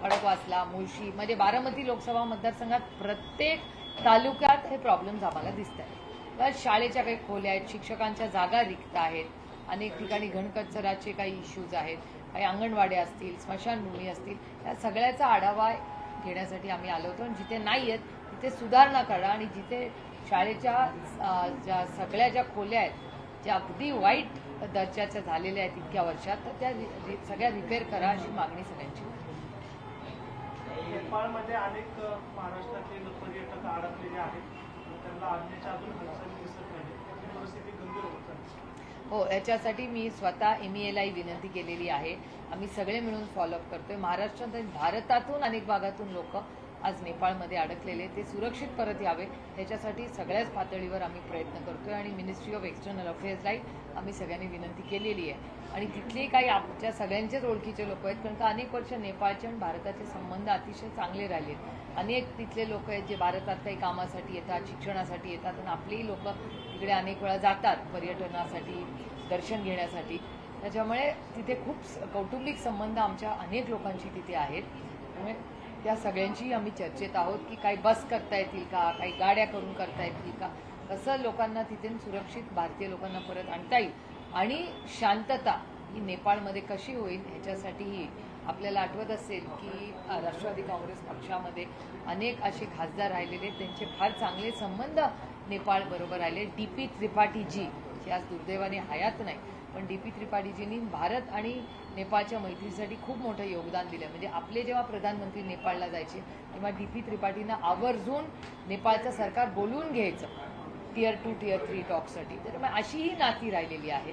खडकवासला मुळशी म्हणजे बारामती लोकसभा मतदारसंघात प्रत्येक तालुक्यात हे प्रॉब्लेम्स आम्हाला दिसत आहेत शाळेच्या काही खोल्या आहेत शिक्षकांच्या जागा रिक्त आहेत अनेक ठिकाणी घनकचराचे काही इश्यूज आहेत काही अंगणवाड्या असतील स्मशानभूमी असतील या सगळ्याचा आढावा घेण्यासाठी आम्ही आलो होतो आणि जिथे नाही आहेत तिथे सुधारणा करा आणि जिथे शाळेच्या ज्या सगळ्या ज्या खोल्या आहेत ज्या अगदी वाईट दर्जाच्या झालेल्या आहेत इतक्या वर्षात तर त्या सगळ्या रिपेअर करा अशी मागणी सगळ्यांची होती. नेपाळमध्ये अनेक महाराष्ट्रातील पर्यटक अडकलेले आहेत. त्यांना आणण्याच्या अजून हालचाली दिसत नाही त्याची परिस्थिती गंभीर होत चालली. हो याच्यासाठी मी स्वतः एम ई विनंती केलेली आहे. आम्ही सगळे मिळून फॉलोअप करतोय. महाराष्ट्रात भारतातून अनेक भागातून लोक आज नेपाळमध्ये अडकलेले ते सुरक्षित परत यावे याच्यासाठी सगळ्याच पातळीवर आम्ही प्रयत्न करतोय आणि मिनिस्ट्री ऑफ एक्सटर्नल अफेअर्सलाही आम्ही सगळ्यांनी विनंती केलेली आहे. आणि तिथले काही आमच्या सगळ्यांचेच ओळखीचे लोक आहेत कारण का अनेक वर्ष नेपाळचे आणि भारताचे संबंध अतिशय चांगले राहिले अनेक तिथले लोक आहेत जे भारतात काही कामासाठी येतात शिक्षणासाठी येतात आणि आपलेही लोक तिकडे अनेक वेळा जातात पर्यटनासाठी दर्शन घेण्यासाठी. त्याच्यामुळे तिथे खूप स- कौटुंबिक संबंध आमच्या अनेक लोकांशी तिथे आहेत. त्यामुळे त्या सगळ्यांची आम्ही चर्चेत आहोत की काही बस करता येतील का काही गाड्या करून करता येतील का? कसं लोकांना तिथे सुरक्षित भारतीय लोकांना परत आणता येईल. आणि शांतता ही नेपाळमध्ये कशी होईल ह्याच्यासाठीही आपल्याला आठवत असेल की राष्ट्रवादी काँग्रेस पक्षामध्ये अनेक असे खासदार राहिलेले आहेत. त्यांचे फार चांगले संबंध नेपाळ बरोबर राहिले. डी पी त्रिपाठीजी जे आज दुर्दैवाने हयात नाही पण डी पी त्रिपाठीजींनी भारत आणि नेपाळच्या मैत्रीसाठी खूप मोठं योगदान दिलं. म्हणजे आपले जेव्हा प्रधानमंत्री नेपाळला जायचे तेव्हा डी पी त्रिपाठींना आवर्जून नेपाळचं सरकार बोलवून घ्यायचं. टियर टू टियर थ्री टॉकसाठी तर मग अशीही नाती राहिलेली आहे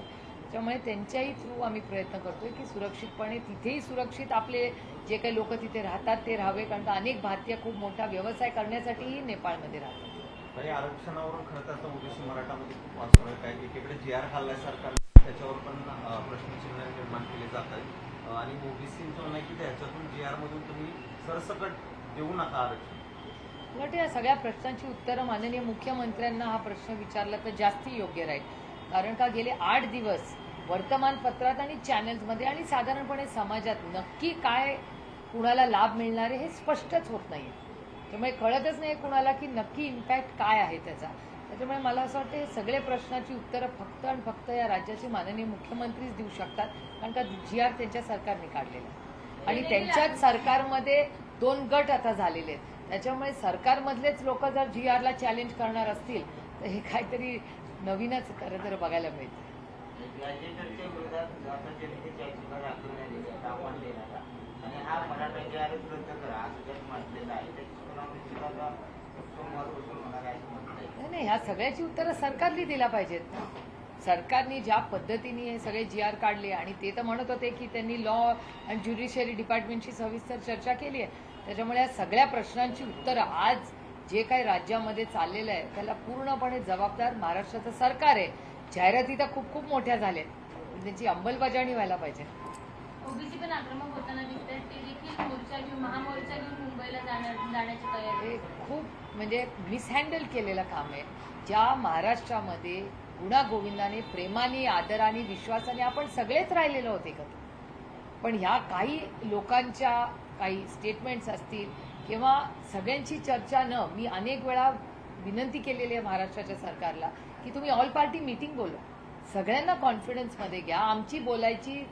त्यामुळे त्यांच्याही थ्रू आम्ही प्रयत्न करतोय की सुरक्षितपणे तिथेही सुरक्षित आपले जे काही लोक तिथे राहतात ते राहावे कारण अनेक भारतीय खूप मोठा व्यवसाय करण्यासाठीही नेपाळमध्ये राहतात. आरक्षणावरून खरं तर ओबीसी मराठामध्ये खूप वाचतोय काय एकीकडे जी आर खाल्लाय सरकार त्याच्यावर पण प्रश्नचिन्ह निर्माण केले जात आहेत. आणि ओबीसीचं म्हणणं की त्याच्यातून जी आरमधून तुम्ही सरसकट देऊ नका आरक्षण. मला या सगळ्या प्रश्नांची उत्तरं माननीय मुख्यमंत्र्यांना हा प्रश्न विचारला तर जास्ती योग्य राहील. कारण का गेले आठ दिवस वर्तमानपत्रात आणि चॅनल्समध्ये आणि साधारणपणे समाजात नक्की काय कुणाला लाभ मिळणार आहे हे स्पष्टच होत नाही त्यामुळे कळतच नाही कुणाला की नक्की इम्पॅक्ट काय आहे त्याचा. त्याच्यामुळे मला असं वाटतं हे सगळे प्रश्नाची उत्तरं फक्त आणि फक्त या राज्याचे माननीय मुख्यमंत्रीच देऊ शकतात कारण का जी आर त्यांच्या सरकारने काढलेला आहे. आणि त्यांच्याच सरकारमध्ये दोन गट आता झालेले आहेत. त्याच्यामुळे सरकारमधलेच लोक जर जी आरला चॅलेंज करणार असतील तर हे काहीतरी नवीनच खरं तर बघायला मिळतं हा मराठा जे रद्द करा असं म्हटलेलं आहे त्याची सुनावणी आता सोमवारपासून होणार आहे असं म्हटलंय नाही ह्या सगळ्याची उत्तरं सरकारने दिला पाहिजेत. सरकारने ज्या पद्धतीने हे सगळे जी आर काढले आणि ते तर म्हणत होते की त्यांनी लॉ अँड ज्युडिशियरी डिपार्टमेंटशी सविस्तर चर्चा केली आहे. त्याच्यामुळे या सगळ्या प्रश्नांची उत्तरं आज जे काही राज्यामध्ये चाललेलं आहे त्याला पूर्णपणे जबाबदार महाराष्ट्राचं सरकार आहे. जाहिराती तर खूप खूप मोठ्या झाल्या आहेत. त्यांची अंमलबजावणी व्हायला पाहिजे. ओबीसी पण आक्रमक होताना दिसत आहेत ते देखील मोर्चा घेऊन महामोर्चा घेऊन मुंबईला जाणार जाण्याची तयारी हे खूप म्हणजे मिसहँडल केलेलं काम आहे. ज्या महाराष्ट्रामध्ये गुणागोविंदाने प्रेमाने आदराने विश्वासाने आपण सगळेच राहिलेलो होते का? पण ह्या काही लोकांच्या काही स्टेटमेंट्स असतील किंवा सगळ्यांची चर्चा न मी अनेक वेळा विनंती केलेली आहे महाराष्ट्राच्या सरकारला की तुम्ही ऑल पार्टी मीटिंग बोलवा सगळ्यांना कॉन्फिडन्समध्ये घ्या. आमची बोलायची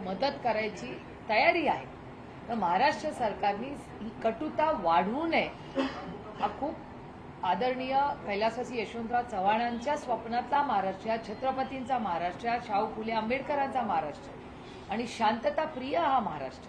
मदत करायची तयारी आहे. तर महाराष्ट्र सरकारने ही कटुता वाढवू नये. हा खूप आदरणीय कैलासवासी यशवंतराव चव्हाणांच्या स्वप्नातला महाराष्ट्र छत्रपतींचा महाराष्ट्र शाहू फुले आंबेडकरांचा महाराष्ट्र आणि शांतता प्रिय हा महाराष्ट्र.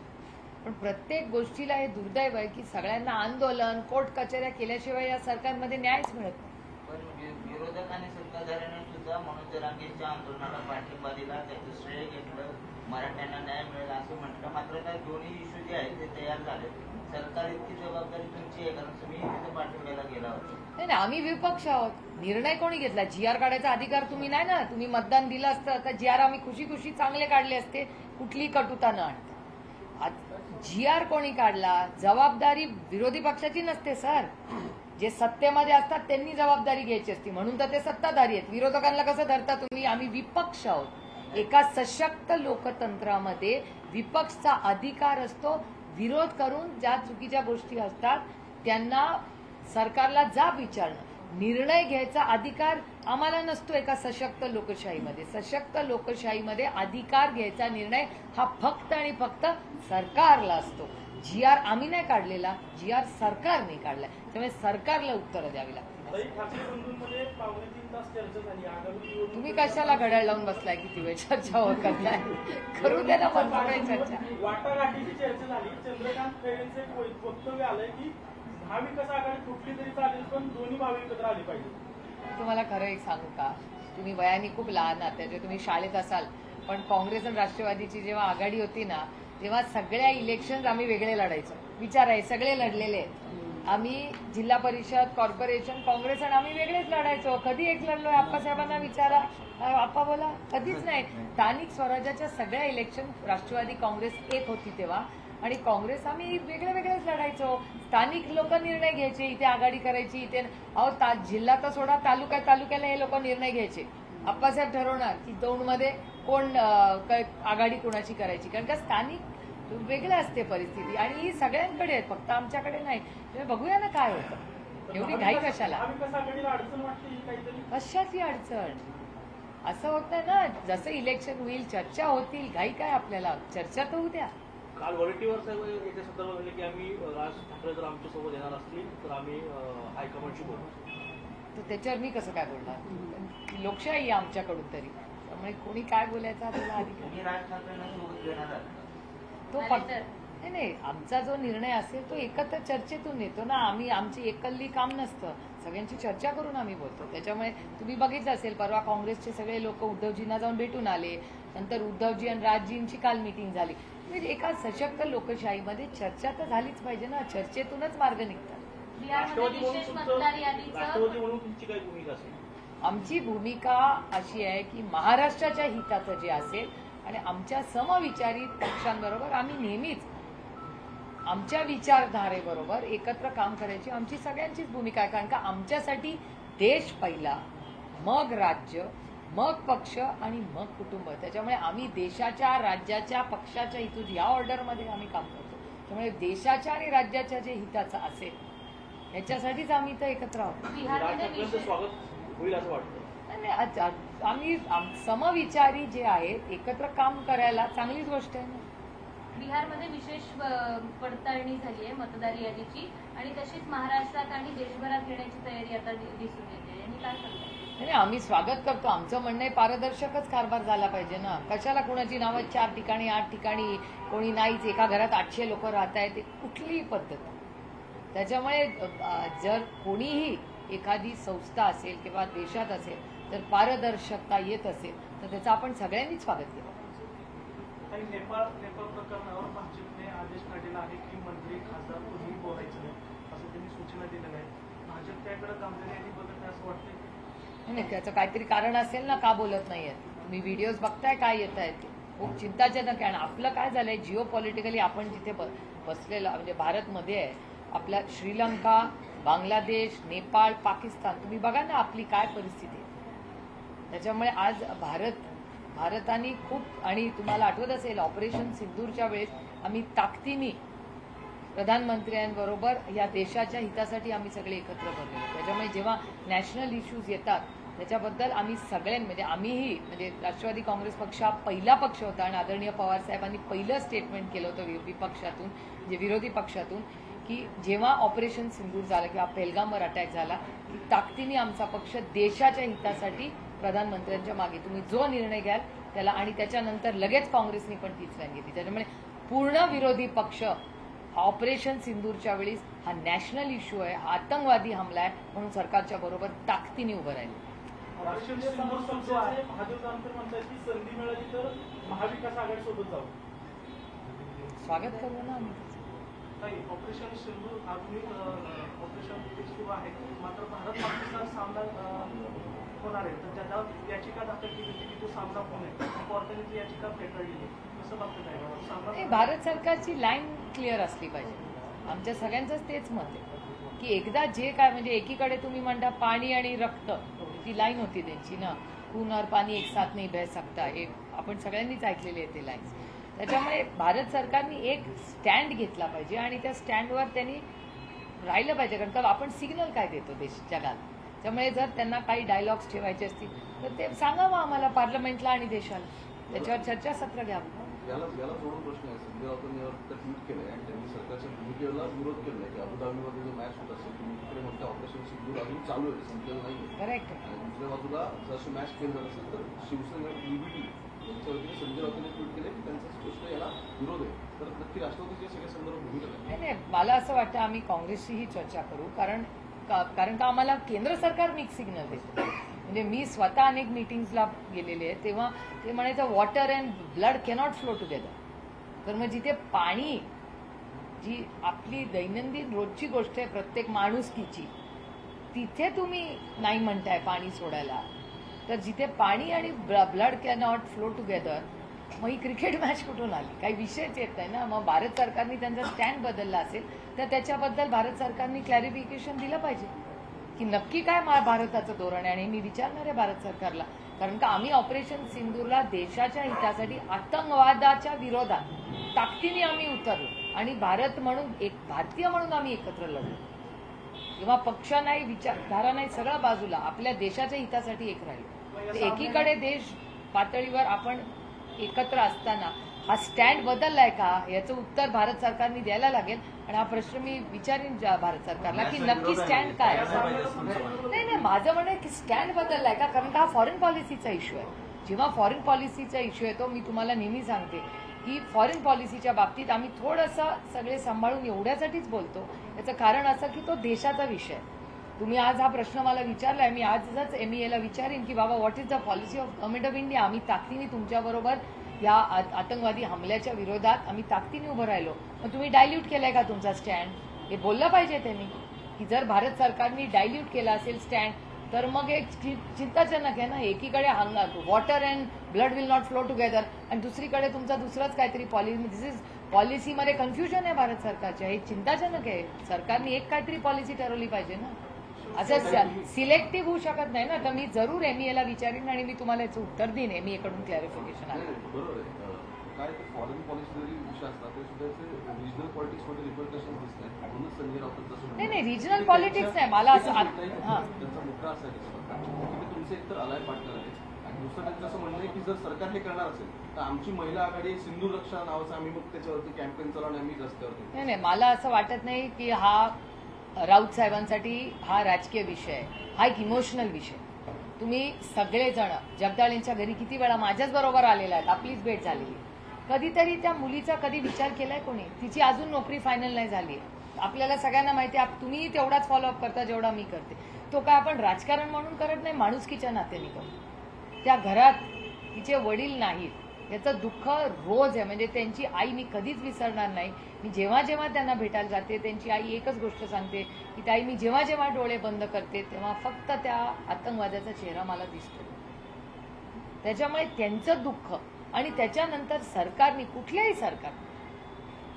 पण प्रत्येक गोष्टीला हे दुर्दैव आहे की सगळ्यांना आंदोलन कोर्ट कचेऱ्या केल्याशिवाय या सरकारमध्ये न्यायच मिळत नाही. पण विरोधक आणि सत्ताधाऱ्यांनी सुद्धा मनोज रांगेच्या आंदोलनाला पाठिंबा दिला त्याचं श्रेय घेतलं. मराठ्यांना न्याय मिळेल असं म्हटलं. मात्र त्या दोन्ही इश्यू जे आहेत ते तयार झाले. सरकार इतकी जबाबदारी तुमची आहे कारण तुम्ही तिथे पाठिंब्याला गेला होता. नाही नाही आम्ही विपक्ष आहोत. निर्णय कोणी घेतला? जी आर काढायचा अधिकार तुम्ही नाही ना? तुम्ही मतदान दिलं असतं तर जी आर आम्ही खुशी खुशी चांगले काढले असते. कुठली कटुता न आणता. जी आर कोणी काढला? जबाबदारी विरोधी पक्षाची नसते सर. जे सत्तेमध्ये असतात त्यांनी जबाबदारी घ्यायची असती. म्हणून तर ते सत्ताधारी आहेत. विरोधकांना कसं धरता तुम्ही? आम्ही विपक्ष आहोत. एका सशक्त लोकतंत्रामध्ये विपक्षचा अधिकार असतो विरोध करून ज्या चुकीच्या गोष्टी असतात त्यांना सरकारला जाब विचारणं. निर्णय घ्यायचा अधिकार आम्हाला नसतो एका सशक्त लोकशाहीमध्ये. सशक्त लोकशाहीमध्ये अधिकार घ्यायचा निर्णय हा फक्त आणि फक्त सरकारला असतो. जी आर आम्ही नाही काढलेला जी आर सरकारने काढलाय. त्यामुळे सरकारला उत्तरं द्यावी लागतात. तुम्ही कशाला घड्याळ लावून बसलाय? किती वेळ चर्चा हो करताय? करू द्या ना चर्चा. वाटाघाटीची चर्चा झाली. चंद्रकांत खैरेंचं वै- वक्तव्य आलंय की महाविकास आघाडी फुटली तरी चालेल पण दोन्ही भाव एकत्र आले पाहिजे. तुम्हाला खरं एक सांगू का? तुम्ही वयाने खूप लहान आहात त्याच्यात तुम्ही शाळेत असाल. पण काँग्रेस आणि राष्ट्रवादीची जेव्हा आघाडी होती ना तेव्हा सगळ्या इलेक्शन आम्ही वेगळे लढायचो. विचार आहे सगळे लढलेले आहेत. आम्ही जिल्हा परिषद कॉर्पोरेशन काँग्रेस आणि आम्ही वेगळेच लढायचो. कधी एक लढलोय? आप्पासाहेबांना विचारा. आप्पा बोला. कधीच नाही. स्थानिक स्वराज्याच्या सगळ्या इलेक्शन राष्ट्रवादी काँग्रेस एक होती तेव्हा. आणि काँग्रेस आम्ही वेगळे वेगळेच लढायचो. स्थानिक लोक निर्णय घ्यायचे इथे आघाडी करायची इथे. अहो ता जिल्हा तर सोडा तालुका तालुक्याला हे लोक निर्णय घ्यायचे. आप्पासाहेब ठरवणार की दौंडमध्ये कोण आघाडी कोणाची करायची? कारण का स्थानिक वेगळं असते परिस्थिती. आणि ही सगळ्यांकडे आहे फक्त आमच्याकडे नाही. तुम्ही बघूया ना काय होतं. एवढी घाई कशाला? महाविकास आघाडीला अडचण वाटते ही काहीतरी? कशाची अडचण? असं होत ना. जसं इलेक्शन होईल चर्चा होतील घाई काय आपल्याला? चर्चा तर होऊ द्या काल वडेट्टीवार साहेब याच्या संदर्भात म्हणले की आम्ही राज ठाकरे जर आमच्यासोबत येणार असतील तर आम्ही हायकमांडशी बोलू. तर त्याच्यावर मी कसं काय बोलणार? लोकशाही आहे आमच्याकडून तरी. त्यामुळे कोणी काय बोलायचं आपल्याला अधिकार तुम्ही राज ठाकरेंना सोबत घेणार तो फक्त. नाही नाही आमचा जो निर्णय असेल तो एकत्र चर्चेतून येतो ना. आम्ही आमची एकल्ली काम नसतं. सगळ्यांची चर्चा करून आम्ही बोलतो. त्याच्यामुळे तुम्ही बघितलं असेल परवा काँग्रेसचे सगळे लोक उद्धवजींना जाऊन भेटून आले. नंतर उद्धवजी आणि राजजींची काल मिटिंग झाली. म्हणजे एका सशक्त लोकशाहीमध्ये चर्चा तर झालीच पाहिजे ना. चर्चेतूनच मार्ग निघतात. आमची भूमिका अशी आहे की महाराष्ट्राच्या हिताचं जे असेल आणि आमच्या समविचारी पक्षांबरोबर आम्ही नेहमीच आमच्या विचारधारेबरोबर एकत्र काम करायची आमची सगळ्यांचीच भूमिका आहे. कारण का आमच्यासाठी देश पहिला मग राज्य मग पक्ष आणि मग कुटुंब. त्याच्यामुळे आम्ही देशाच्या राज्याच्या पक्षाच्या इथून या ऑर्डरमध्ये आम्ही काम करतो. त्यामुळे देशाच्या आणि राज्याच्या जे हिताचं असेल ह्याच्यासाठीच आम्ही इथं एकत्र आहोत. नाही, आम्ही आम- समविचारी जे आहेत एकत्र काम करायला चांगलीच गोष्ट आहे ना. बिहारमध्ये विशेष पडताळणी झाली आहे मतदार यादीची आणि तशीच महाराष्ट्रात आणि देशभरात घेण्याची तयारी आता दिसून येते. आणि काय नाही आम्ही स्वागत करतो. आमचं म्हणणं आहे पारदर्शकच कारभार झाला पाहिजे ना. कशाला कोणाची नावं चार ठिकाणी आठ ठिकाणी कोणी नाहीच एका घरात आठशे लोक राहत आहेत ते कुठलीही पद्धत. त्याच्यामुळे जर कोणीही एखादी संस्था असेल किंवा देशात असेल तर पारदर्शकता येत असेल तर त्याचं आपण सगळ्यांनी स्वागत केलं. नेपाळ नेपाळ प्रकरणावर भाजपने आदेश काढलेला आहे की मंत्री खासदार कोणीही बोलायचं नाही असं त्यांनी सूचना दिलेल्या आहेत. भाजप त्याकडे गांभीर्याने बघत आहे असं वाटतंय नाही, नाही त्याचं काहीतरी कारण असेल ना का बोलत नाहीयेत तुम्ही व्हिडिओज बघताय काय येत आहेत? खूप चिंताजनक आहे. आणि आपलं काय झालंय जिओ पॉलिटिकली आपण जिथे बसलेलं म्हणजे भारतमध्ये आहे आपल्या श्रीलंका बांगलादेश नेपाळ पाकिस्तान तुम्ही बघा ना आपली काय परिस्थिती आहे. त्याच्यामुळे आज भारत भारताने खूप आणि तुम्हाला आठवत असेल ऑपरेशन सिंदूरच्या वेळेस आम्ही ताकदीने प्रधानमंत्र्यांबरोबर या देशाच्या हितासाठी आम्ही सगळे एकत्र बनलेलो त्याच्यामुळे जेव्हा नॅशनल इश्यूज येतात त्याच्याबद्दल आम्ही सगळ्यां म्हणजे आम्हीही म्हणजे राष्ट्रवादी काँग्रेस पक्ष हा पहिला पक्ष होता आणि आदरणीय पवार साहेबांनी पहिलं स्टेटमेंट केलं होतं विपक्षातून म्हणजे विरोधी पक्षातून की जेव्हा ऑपरेशन सिंदूर झालं किंवा पेलगामवर अटॅक झाला की ताकदीने आमचा पक्ष देशाच्या हितासाठी प्रधानमंत्र्यांच्या मागे. तुम्ही जो निर्णय घ्याल त्याला आणि त्याच्यानंतर लगेच काँग्रेसने पण तीच लाईन घेतली. त्याच्यामुळे पूर्ण विरोधी पक्ष ऑपरेशन सिंदूरच्या वेळी हा नॅशनल इश्यू आहे आतंकवादी हमला आहे म्हणून सरकारच्या बरोबर ताकदीने उभं राहिले. स्वागत करू ना आम्ही. नाही ऑपरेशन सिंधू आधुनिक ऑपरेशन आहे. मात्र भारत पाकिस्तान सामना होणार आहे. तर त्याच्यावर याचिका दाखल केली होती की तो सामना कोण आहे? कोर्टाने ती याचिका फेटाळली कसं बघतं सामना भारत सरकारची लाईन क्लिअर असली पाहिजे. आमच्या सगळ्यांचंच तेच मत आहे. की एकदा जे काय म्हणजे एकीकडे तुम्ही म्हणता पाणी आणि रक्त ती लाईन होती त्यांची ना. खून और पाणी एक साथ नाही बह सकता. हे आपण सगळ्यांनीच ऐकलेली आहे ते लाईन्स. त्याच्यामुळे भारत सरकारने एक स्टँड घेतला पाहिजे आणि त्या स्टँडवर त्यांनी राहिलं पाहिजे. कारण का आपण सिग्नल काय देतो देश जगाला? त्यामुळे जर त्यांना काही डायलॉग्स ठेवायचे असतील तर ते सांगावं आम्हाला पार्लमेंटला आणि देशाला. त्याच्यावर चर्चासत्र घ्यावं. याला याला जोडून प्रश्न आहे. संजय राऊतांनी यावर ट्विट केलंय आणि त्यांनी सरकारच्या भूमिकेला विरोध केलाय की अबुधाबीमध्ये जो मॅच होत असेल तुम्ही तिकडे म्हणता ऑपरेशन सिंदूर अजून चालू आहे संपलेलं नाही करेक्ट आणि दुसऱ्या बाजूला जशी मॅच खेळ झाला असेल तर शिवसेना बीबीटी यांच्या वतीने संजय राऊतांनी ट्विट केले की त्यांचा स्पष्ट याला विरोध आहे. तर नक्की राष्ट्रवादीची सगळ्या संदर्भात भूमिका नाही नाही मला असं वाटतं आम्ही काँग्रेसशीही चर्चा करू कारण का- कारण का आम्हाला केंद्र सरकार मिक्स सिग्नल देतं. म्हणजे मी स्वतः अनेक मिटिंग्सला गेलेले आहे तेव्हा ते म्हणायचं water and blood cannot flow together तर मग जिथे पाणी जी आपली दैनंदिन रोजची गोष्ट आहे प्रत्येक माणुसकीची तिथे तुम्ही नाही म्हणताय पाणी सोडायला. तर जिथे पाणी आणि ब्लड कॅनॉट फ्लो टुगेदर मग ही क्रिकेट मॅच कुठून आली? काही विषयच येत नाही ना. मग भारत सरकारने त्यांचा स्टँड बदलला असेल तर त्याच्याबद्दल भारत सरकारने क्लॅरिफिकेशन दिलं पाहिजे. की नक्की काय भारताचं धोरण आहे आणि मी विचारणार आहे भारत सरकारला. कारण का आम्ही ऑपरेशन सिंदूरला देशाच्या हितासाठी आतंकवादाच्या विरोधात ताकदीने आम्ही उतरलो. आणि भारत म्हणून एक भारतीय म्हणून आम्ही एकत्र लढलो. किंवा पक्ष नाही विचारधारा नाही सगळं बाजूला आपल्या देशाच्या हितासाठी एक राहिलो. एकीकडे देश पातळीवर आपण एकत्र असताना हा स्टँड बदललाय का? याचं उत्तर भारत सरकारने द्यायला लागेल. आणि हा प्रश्न मी विचारीन भारत सरकारला की नक्की स्टँड काय? आहे? नाही. नाही माझं म्हणणं की स्टँड बदललाय का? कारण का? हा फॉरेन पॉलिसीचा इश्यू आहे. जेव्हा फॉरेन पॉलिसीचा इश्यू येतो मी तुम्हाला नेहमी सांगते की फॉरेन पॉलिसीच्या बाबतीत आम्ही थोडंसं सगळे सांभाळून एवढ्यासाठीच बोलतो. याचं कारण असं की तो देशाचा विषय आहे. तुम्ही आज हा प्रश्न मला विचारलाय. मी आजच एम ला विचारेन की बाबा what is the policy of government of India आम्ही ताकदीने तुमच्याबरोबर या आतंकवादी हमल्याच्या विरोधात आम्ही ताकदीने उभं राहिलो. मग तुम्ही डायल्यूट केलाय का तुमचा स्टँड हे बोललं पाहिजे त्यांनी. की जर भारत सरकारने डायल्यूट केला असेल स्टँड तर मग एक चिंताजनक आहे ना? एकीकडे water and blood will not flow together आणि दुसरीकडे तुमचा दुसराच काहीतरी पॉलिसी दिस इज पॉलिसीमध्ये कन्फ्युजन आहे भारत सरकारच्या. हे चिंताजनक आहे. सरकारने एक काहीतरी पॉलिसी ठरवली पाहिजे ना? असं सिलेक्टिव्ह होऊ शकत नाही ना. तर मी जरूर एमईएला विचारीन आणि मी तुम्हाला याचं उत्तर देईन. एमईए कडून क्लॅरिफिकेशन आलं. काय ते फॉरेन पॉलिसी जरी विषय असला तरी सुद्धा रिजनल पॉलिटिक्समध्ये रिप्रेझेंटेशन दिसत म्हणूनच संजय राऊत जसं नाही, नाही, politics त्यांच्या- नाही, मला असं- हां. त्यांचा मुद्दा असा आहे की तुमचे एकतर अलाय पार्टनर आहे आणि दुसरं त्यांचं असं म्हणणं आहे की जर सरकार हे करणार असेल तर आमची महिला आघाडी सिंधू रक्षा नावाचं आम्ही मग त्याच्यावरती कॅम्पेन चालवून आम्ही रस्त्यावरती. नाही नाही मला असं वाटत नाही की हा राऊत साहेबांसाठी हा राजकीय विषय आहे. हा एक इमोशनल विषय तुम्ही सगळेजण जगदाळ यांच्या घरी किती वेळा माझ्याच बरोबर आलेला आहेत आपलीच भेट झालेली कधीतरी त्या मुलीचा कधी विचार केलाय कोणी? तिची अजून नोकरी फायनल नाही झाली आपल्याला सगळ्यांना माहिती आहे तुम्ही तेवढाच फॉलोअप करता जेवढा मी करते. तो काय आपण राजकारण म्हणून करत नाही माणुसकीच्या नात्याने करतो. त्या घरात तिचे वडील नाहीत. याचं दुःख रोज आहे. म्हणजे त्यांची आई मी कधीच विसरणार नाही. मी जेव्हा जेव्हा त्यांना भेटायला जाते त्यांची आई एकच गोष्ट सांगते की ताई मी जेव्हा जेव्हा डोळे बंद करते तेव्हा फक्त त्या आतंकवाद्याचा चेहरा मला दिसतो. त्याच्यामुळे त्यांचं दुःख आणि त्याच्यानंतर सरकारने कुठल्याही सरकार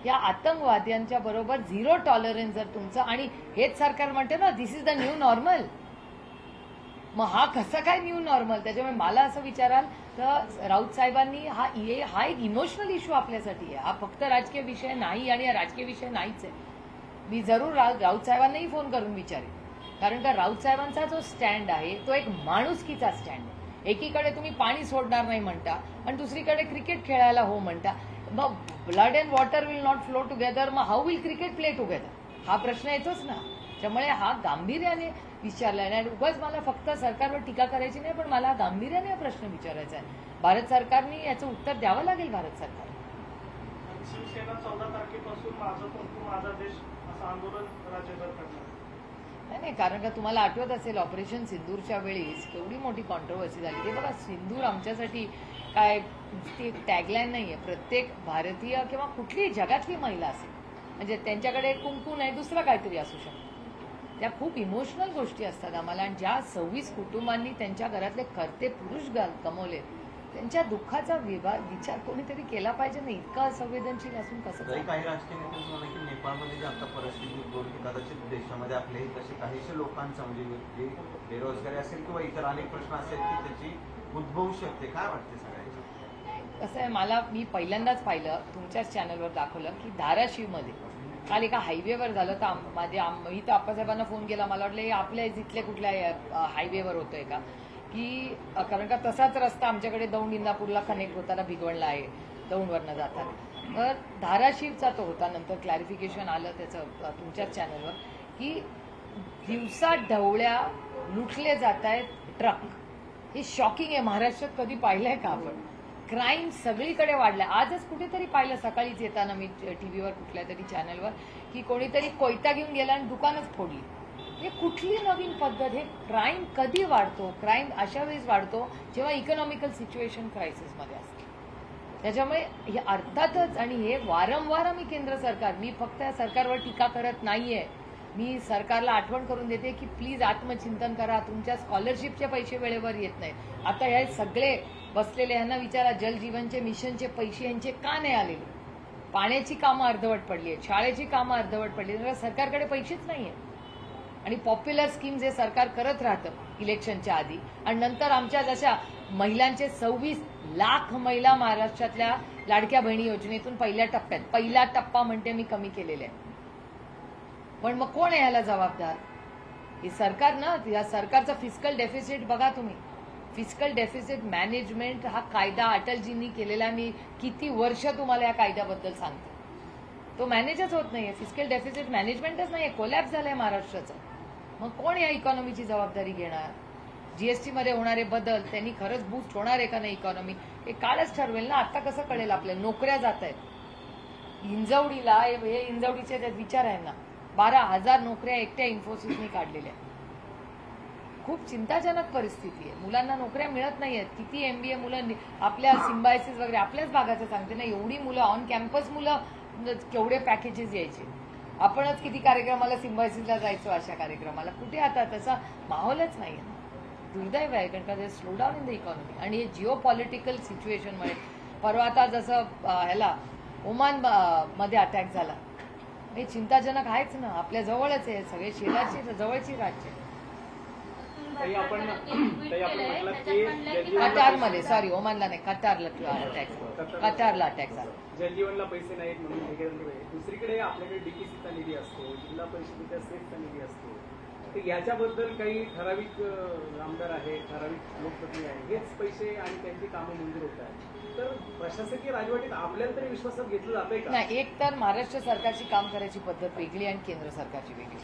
या आतंकवाद्यांच्या बरोबर झिरो टॉलरन्स जर तुमचं आणि हेच सरकार म्हणते ना this is the new normal मग हा कसा काय न्यू नॉर्मल त्याच्यामुळे मला असं विचाराल तर राऊत साहेबांनी हा ये हा एक इमोशनल इश्यू आपल्यासाठी आहे. हा फक्त राजकीय विषय नाही आणि हा राजकीय विषय नाहीच आहे. मी जरूर रा- राऊत साहेबांनाही फोन करून विचारेन. कारण का राऊत साहेबांचा जो स्टँड आहे तो एक माणुसकीचा स्टँड आहे. एकीकडे तुम्ही पाणी सोडणार नाही म्हणता आणि दुसरीकडे क्रिकेट खेळायला हो म्हणता. मग blood and water will not flow together मग how will cricket play together हा प्रश्न येतोच ना. त्यामुळे हा गांभीर्याने विचारला आहे आणि उगाच मला फक्त सरकारवर टीका करायची नाही पण मला गांभीर्याने हा प्रश्न विचारायचा आहे. भारत सरकारने याचं उत्तर द्यावं लागेल भारत सरकार शिवसेना चौदा तारखेपासून माझं पंतू माझा देश असं आंदोलन राज्यभर करणार. नाही नाही कारण का तुम्हाला आठवत असेल ऑपरेशन सिंदूरच्या वेळेस केवढी मोठी कॉन्ट्रोवर्सी झाली. ते बघा सिंदूर आमच्यासाठी काय ती टॅगलाईन नाहीये. प्रत्येक भारतीय किंवा कुठलीही जगातली महिला असेल म्हणजे त्यांच्याकडे कुंकू नाही दुसरं काहीतरी असू शकतं. त्या खूप इमोशनल गोष्टी असतात आम्हाला. आणि ज्या सव्वीस कुटुंबांनी त्यांच्या घरातले करते पुरुष ग- गमावले त्यांच्या दुःखाचा विभाग विचार कोणीतरी केला पाहिजे ना? इतका असंवेदनशील असून कसं? काही राजकीय आहे की नेपाळमध्ये जी आता परिस्थिती की कदाचित देशामध्ये आपले तसे काहीशे लोकांचा म्हणजे जे बेरोजगारी असेल किंवा इतर अनेक प्रश्न असेल की त्याची उद्भवू शकते. काय वाटते सगळ्यांची? कसं आहे मला मी पहिल्यांदाच पाहिलं तुमच्याच चॅनलवर दाखवलं की धाराशिवमध्ये काल एका हायवेवर झालं तर आम- माझे मी तर आप्पासाहेबांना फोन केला. मला वाटलं हे आपल्या इथल्या कुठल्या हायवेवर होतोय का? की कारण का तसाच रस्ता आमच्याकडे दौंड इंदापूरला कनेक्ट होताना भिगवणला आहे दौंडवरनं जाताना. तर धाराशिवचा तो होता नंतर क्लॅरिफिकेशन आलं त्याचं तुमच्याच चॅनलवर की दिवसा ढवळ्या लुटले जात आहेत ट्रक. हे शॉकिंग आहे. महाराष्ट्रात कधी पाहिलंय का आपण? क्राईम सगळीकडे वाढलाय. आजच कुठेतरी पाहिलं सकाळीच येताना मी टीव्हीवर कुठल्या तरी चॅनलवर की कोणीतरी कोयता घेऊन गेला आणि दुकानच फोडली. हे कुठली नवीन पद्धत? हे क्राईम कधी वाढतो? क्राईम अशा वेळेस वाढतो जेव्हा इकॉनॉमिकल सिच्युएशन क्रायसिसमध्ये असते. त्याच्यामुळे हे अर्थातच आणि हे वारंवार आम्ही केंद्र सरकार मी फक्त या सरकारवर टीका करत नाहीये. मी सरकारला आठवण करून देते की प्लीज आत्मचिंतन करा. तुमच्या स्कॉलरशिपचे पैसे वेळेवर येत नाहीत. आता हे सगळे बसलेले यांना विचारा जलजीवनचे मिशनचे पैसे यांचे का नाही आलेले पाण्याची कामं अर्धवट पडली आहेत शाळेची कामं अर्धवट पडली आहेत. सरकारकडे पैसेच नाही आहेत आणि पॉप्युलर स्कीम्स हे सरकार करत राहतं इलेक्शनच्या आधी आणि नंतर आमच्या जशा महिलांचे सव्वीस लाख महिला महाराष्ट्रातल्या लाडक्या बहिणी योजनेतून पहिल्या टप्प्यात पहिला टप्पा म्हणते मी कमी केलेला आहे. पण मग कोण आहे याला जबाबदार? हे सरकार ना या सरकारचा फिजिकल डेफिसिट बघा तुम्ही. फिजिकल डेफिसिट मॅनेजमेंट हा कायदा अटलजींनी केलेला. मी किती वर्ष तुम्हाला या कायद्याबद्दल सांगते. तो मॅनेजच होत नाहीये. फिजिकल डेफिसिट मॅनेजमेंटच नाहीये. कोलॅप्स झालाय महाराष्ट्राचं. मग कोण या इकॉनॉमीची जबाबदारी घेणार? जीएसटी मध्ये होणारे बदल त्यांनी खरंच बूस्ट होणार आहे का नाही इकॉनॉमी हे कालच ठरवेल ना. आता कसं कळेल आपल्या नोकऱ्या जात आहेत हिंजवडीला हे हिंजवडीचे त्यात विचार आहे ना बारा हजार नोकऱ्या एकट्या इन्फोसिसनी काढलेल्या आहेत. खूप चिंताजनक परिस्थिती आहे. मुलांना नोकऱ्या मिळत नाही आहेत किती एमबीए मुलं आपल्या सिम्बायसिस वगैरे आपल्याच भागाचं सांगते ना एवढी मुलं ऑन कॅम्पस मुलं केवढे पॅकेजेस यायचे. आपणच किती कार्यक्रमाला सिम्बायसिसला जायचो अशा कार्यक्रमाला. कुठे आता तसा माहोलच नाही आहे दुर्दैव आहे कारण का ते slow down in the economy आणि हे जिओ पॉलिटिकल सिच्युएशनमुळे परवा आता जसं ह्याला ओमानमध्ये अटॅक झाला. हे चिंताजनक आहेच ना. आपल्या जवळच आहे सगळे शेजारची जवळची राज्य आपण- कतारमध्ये सॉरी ओमानला नाही कतारला अटॅक कतारला अटॅक झाला. जलजीवनला पैसे नाहीत म्हणून हे नाही. दुसरीकडे आपल्याकडे डीपीसीचा निधी असतो जिल्हा परिषदेच्या सेफचा निधी असतो. तर याच्याबद्दल काही ठराविक आमदार आहेत ठराविक लोकप्रतिनिधी आहेत. हेच पैसे आणि त्यांची कामं मंजूर होत आहेत. तर प्रशासकीय राजवटीत आपल्याला तरी विश्वासात घेतलं का? नाही एक तर महाराष्ट्र सरकारची काम करायची पद्धत वेगळी आणि केंद्र सरकारची वेगळी.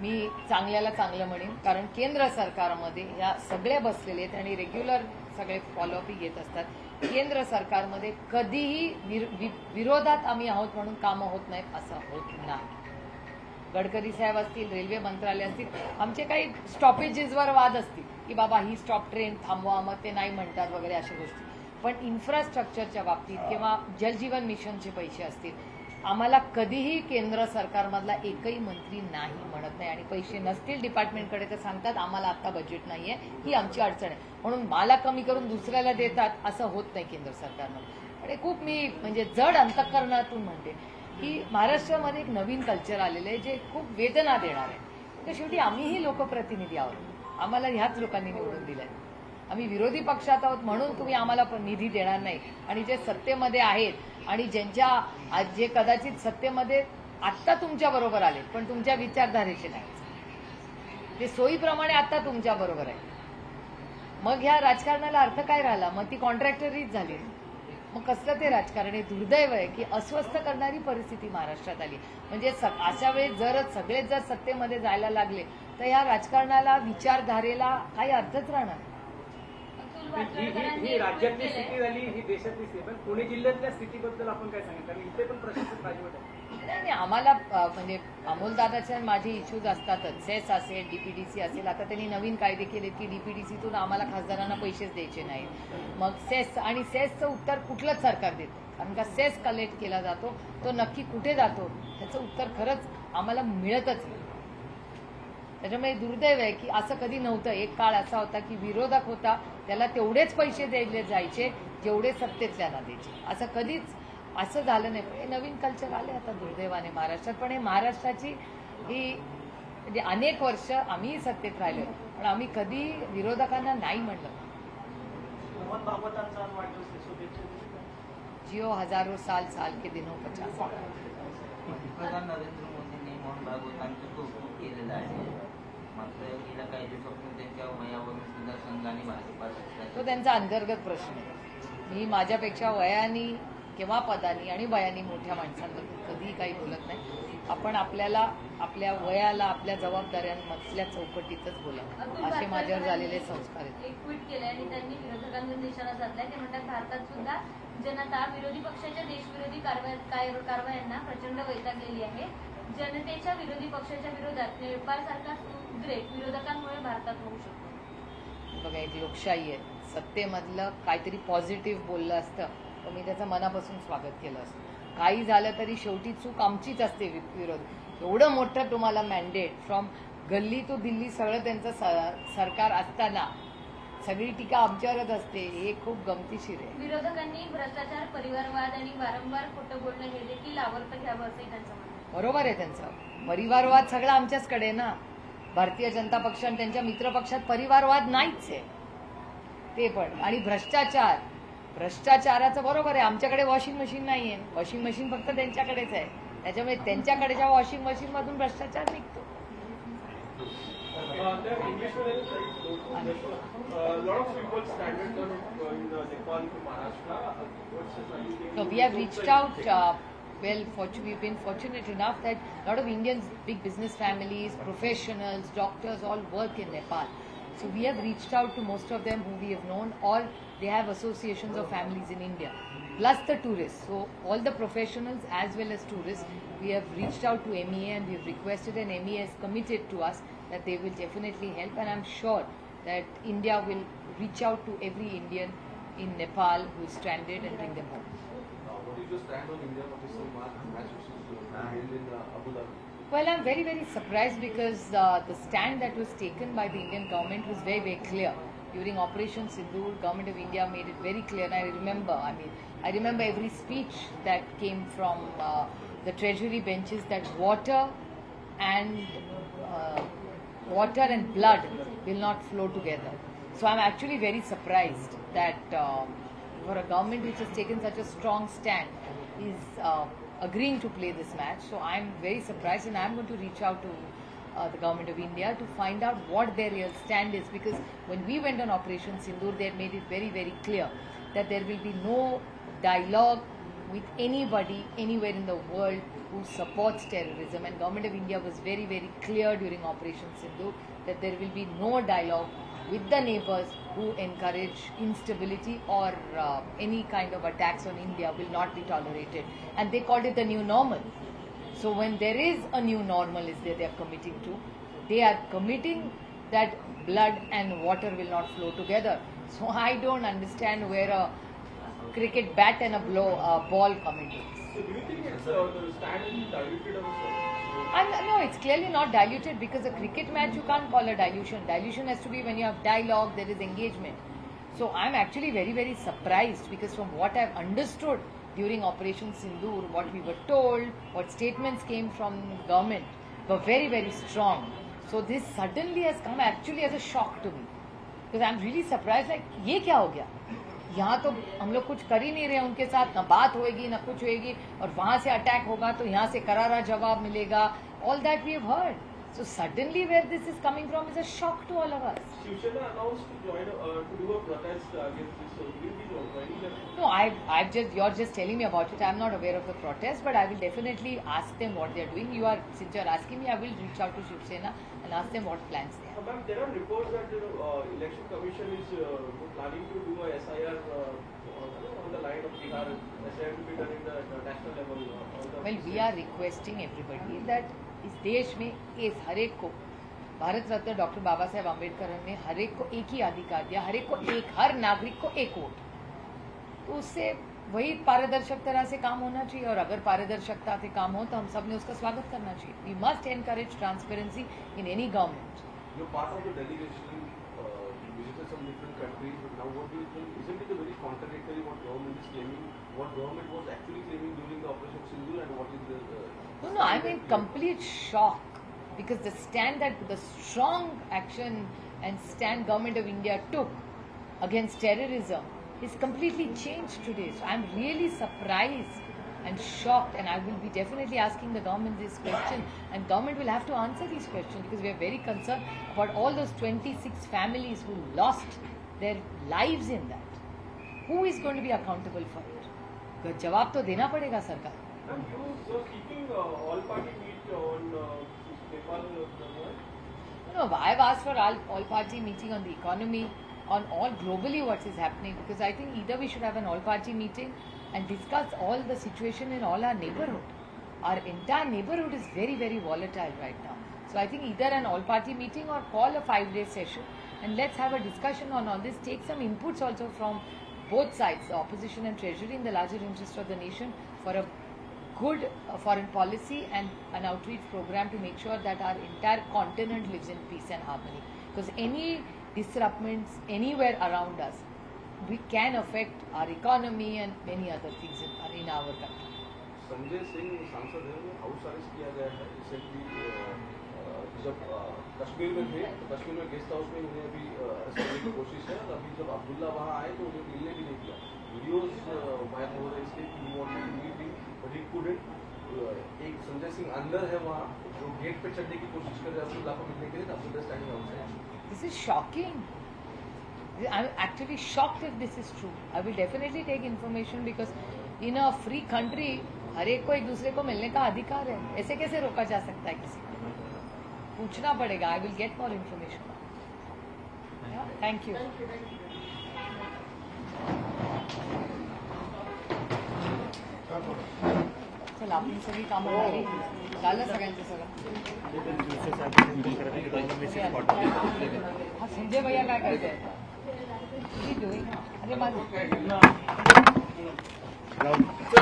मी चांगल्याला चांगलं म्हणेन कारण केंद्र सरकारमध्ये या सगळे बसलेले आहेत आणि रेग्युलर सगळे फॉलोअपही घेत असतात. केंद्र सरकारमध्ये कधीही विरोधात आम्ही आहोत म्हणून कामं होत नाहीत असं होत नाही. गडकरी साहेब असतील रेल्वे मंत्रालय असतील आमचे काही स्टॉपेजेसवर वाद असतील की बाबा ही स्टॉप ट्रेन थांबवा मग ते नाही म्हणतात वगैरे अशा गोष्टी. पण इन्फ्रास्ट्रक्चरच्या बाबतीत किंवा जलजीवन मिशनचे पैसे असतील आम्हाला कधीही केंद्र सरकारमधला एकही मंत्री नाही म्हणत नाही. आणि पैसे नसतील डिपार्टमेंटकडे तर सांगतात आम्हाला आता बजेट नाहीये ही आमची अडचण आहे. म्हणून मला कमी करून दुसऱ्याला देतात असं होत नाही केंद्र सरकारनं. आणि खूप मी म्हणजे जड अंतकरणातून म्हणते की महाराष्ट्रामध्ये एक नवीन कल्चर आलेलं आहे जे खूप वेदना देणार आहे. तर शेवटी आम्हीही लोकप्रतिनिधी आहोत. आम्हाला ह्याच लोकांनी निवडून दिलंय. आम्ही विरोधी पक्षात आहोत म्हणून तुम्ही आम्हाला पण निधी देणार नाही. आणि जे सत्तेमध्ये आहेत आणि ज्यांच्या आज जे कदाचित सत्तेमध्ये आत्ता तुमच्या बरोबर आले पण तुमच्या विचारधारेचे नाही. ते सोयीप्रमाणे आता तुमच्या बरोबर आहे. मग ह्या राजकारणाला अर्थ काय राहिला? मग ती कॉन्ट्रॅक्टरीच झाली. मग कसलं ते राजकारण? हे दुर्दैव आहे की अस्वस्थ करणारी परिस्थिती महाराष्ट्रात आली. म्हणजे स- अशा वेळेस जर सगळेच जर सत्तेमध्ये जायला लागले तर ह्या राजकारणाला विचारधारेला काही अर्थच राहणार ही ही- ही राज्यातली स्थिती झाली ही देशातली स्थिती पण पुणे जिल्ह्यातल्या स्थितीबद्दल आपण काय सांगितलं कारण इथे पण प्रशासक राजवट आहे. नाही नाही आम्हाला म्हणजे अमोलदादाचे माझे इश्यूज असतातच. सेस असेल डीपीडीसी असेल आता त्यांनी नवीन कायदे केलेत की डीपीडीसीतून आम्हाला खासदारांना पैसेच द्यायचे नाहीत. मग सेस आणि सेसचं उत्तर कुठलंच सरकार देतं कारण का सेस कलेक्ट केला जातो तो नक्की कुठे जातो त्याचं उत्तर खरंच आम्हाला मिळतच नाही. त्याच्यामुळे दुर्दैव आहे की असं कधी नव्हतं. एक काळ असा होता की विरोधक होता त्याला तेवढेच पैसे दिले जायचे जेवढे सत्तेतल्याला द्यायचे असं कधीच असं झालं नाही. पण हे नवीन कल्चर आले आता दुर्दैवाने महाराष्ट्रात. पण हे महाराष्ट्राची ही म्हणजे अनेक वर्ष आम्हीही सत्तेत राहिलो. पण आम्ही कधी विरोधकांना नाही म्हणलं? जिओ हजारो साल साल के दिनों पचास पंतप्रधान नरेंद्र मोदींनी मोहन भागवतांचं कौतुक केलेलं आहे. मात्र गेल्या काही दिवसापासून त्यांच्या वयावरून सुद्धा संघ आणि भाजपा तो त्यांचा अंतर्गत प्रश्न आहे. मी माझ्यापेक्षा वयानी किंवा पदानी आणि वयानी मोठ्या माणसांबद्दल कधीही काही बोलत नाही. आपण आपल्याला आपल्या वयाला आपल्या जबाबदाऱ्यांमधल्या चौकटीतच बोला असे माझ्यावर झालेले संस्कार आहेत. एक ट्विट केलंय आणि त्यांनी विरोधकांवर निशाणा साधलाय. ते म्हणतात भारतात सुद्धा जनता विरोधी पक्षाच्या देशविरोधी कारवायांना प्रचंड वैतागलेली आहे. जनतेच्या विरोधी पक्षाच्या विरोधात नेपाळ सारखा ग्रेट विरोधकांमुळे भारतात होऊ शकतो. बघा एक लोकशाही आहे. सत्तेमधलं काहीतरी पॉझिटिव्ह बोललं असतं तर मी त्याचं मनापासून स्वागत केलं असतं. काही झालं तरी शेवटी चूक आमचीच असते विरोध. एवढं मोठं तुम्हाला mandate from galli to Delhi सगळं त्यांचं सरकार असताना सगळी टीका आमच्यावरच असते. हे खूप गमतीशीर आहे. विरोधकांनी भ्रष्टाचार परिवारवाद आणि वारंवार खोटं बोलणं हे देखील आवर्त घ्यावं असंही त्यांचं म्हणणं. बरोबर आहे त्यांचं. परिवारवाद सगळा आमच्याचकडे ना. भारतीय जनता पक्ष आणि त्यांच्या मित्र पक्षात परिवारवाद नाहीच आहे. ते पण. आणि भ्रष्टाचार. भ्रष्टाचाराचं बरोबर आहे. आमच्याकडे वॉशिंग मशीन नाही आहे वॉशिंग मशीन फक्त त्यांच्याकडेच आहे. त्याच्यामुळे त्यांच्याकडेच्या वॉशिंग मशीन मधून भ्रष्टाचार निघतो. Uh, the Englishman is we have well, we've been fortunate enough that a lot of Indians, big business families, professionals, doctors, all work in Nepal. So we have reached out to most of them who we have known, or they have associations of families in India, plus the tourists. So all the professionals as well as tourists, we have reached out to MEA and we've requested, and MEA has committed to us that they will definitely help. And I'm sure that India will reach out to every Indian in Nepal who is stranded and bring them home. Well, I'm very, very surprised because uh, the stand that was taken by the Indian government was very, very clear. During Operation Sindoor, government of India made it very clear, and I remember, I mean, I remember every speech that came from uh, the treasury benches that water and uh, water and blood will not flow together. So I'm actually very surprised that um, for a government which has taken such a strong stand is uh, agreeing to play this match. So I'm very surprised, and I'm going to reach out to uh, the government of India to find out what their real stand is. Because when we went on Operation Sindoor, they made it very, very clear that there will be no dialogue with anybody anywhere in the world who supports terrorism. And government of India was very, very clear during Operation Sindoor that there will be no dialogue with the neighbors who encourage instability or uh, any kind of attacks on India will not be tolerated. And they called it the new normal. So when there is a new normal is there they are committing to, they are committing that blood and water will not flow together. So I don't understand where a cricket bat and a blow uh, ball come into. So do you think it's uh, the stand is diluted? No, it's clearly not diluted because a cricket match you can't call a dilution. Dilution has to be when you have dialogue, there is engagement. So I'm actually very, very surprised because from what I've understood during Operation Sindoor, what we were told, what statements came from government were very, very strong. So this suddenly has come actually as a shock to me because I'm really surprised like, ye kya ho gaya? यहाँ तो हम लोग कुछ कर ही नहीं रहे उनके साथ ना बात होएगी ना कुछ होएगी और वहां से अटैक होगा तो यहाँ से करारा जवाब मिलेगा। All that we have heard So suddenly where this is coming from is a shock to all of us. Shivsena announced to join uh, to do a protest against this. So will be joining? No, I, I've just you're just telling me about it. I'm not aware of the protest, but I will definitely ask them what they're doing. You are since you're asking me, I will reach out to Shivsena and ask them what plans they have. Uh, ma'am, there are reports that you know, uh, election commission is uh, planning to do a SIR. Uh, uh, on the line of Bihar, SIR to be done in the national level. well, we are requesting everybody that इस देश में इस हरेक को, Bharat Ratna doctor Baba Saheb Ambedkar ने हर एक को एक ही अधिकार दिया हरेक को एक, हर नागरिक को एक वोट। तो उससे वही पारदर्शक तरह से काम होना चाहिए और अगर पारदर्शकता से काम हो तो हम सबने उसका स्वागत करना चाहिए। We must encourage transparency in any government जो No, no, I'm in complete shock because the stand that the strong action and stand government of India took against terrorism is completely changed today. So I'm really surprised and shocked, and I will be definitely asking the government this question, and government will have to answer these questions because we are very concerned about all those 26 families who lost their lives in that. Who is going to be accountable for it? जवाब तो देना पड़ेगा सरकार All party uh. Uh, No, I've asked for all, all party meeting on the economy, on all globally what is happening because I think either we should have an all party meeting and discuss all the situation in all our neighborhood. Our entire neighborhood is very, very volatile right now. So I think either an all party meeting or call a five day session and let's have a discussion on all this. Take some inputs also from both sides, the opposition and treasury, in the larger interest of the nation for a good uh, foreign policy and an outreach program to make sure that our entire continent lives in peace and harmony. Because any disruptions anywhere around us, we can affect our economy and many other things in, in our country. Sanjay Singh सांसद है उन्हें house arrest KIA गया है recently जब अ, कश्मीर में थे तो कश्मीर में guest house में उन्हें अभी अरेस्ट करने की कोशिश है और अभी जब अब्दुल्ला वहाँ आए तो उन्हें मिलने भी नहीं दिया वीडियोस वायरल हो रहे हैं इसलिए ही कुडंट एक संजय सिंह अंदर है वहाँ जो गेट पे चढ़ने की कोशिश कर रहे हैं अब्दुल्ला को मिलने के लिए Abdullah standing outside This is shocking. I'm actually shocked if this is true. I will definitely take information because in a free country, हर एक को एक दूसरे को मिलने का अधिकार है। ऐसे कैसे रोका जा सकता है किसी को? पूछना पड़ेगा। I will get more information thank you चल आपली सगळी कामं झाली. झालं सगळ्यांचं सगळं. हा संजय भैया काय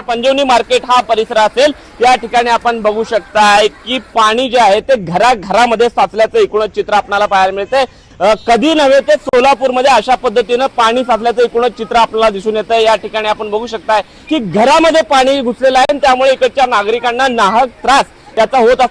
पंजवणी मार्केट हा परिसर असेल या ठिकाणी आपण बघू शकताय की पाणी जे आहे ते घराघरामध्ये साचल्याचं एकूणच चित्र आपल्याला पाहायला मिळते कधी नव्हे ते सोलापूरमध्ये अशा पद्धतीनं पाणी साचल्याचं एकूणच चित्र आपल्याला दिसून येतं या ठिकाणी आपण बघू शकताय की घरामध्ये पाणी घुसलेलं आहे आणि त्यामुळे इकडच्या नागरिकांना नाहक त्रास त्याचा होत असतो.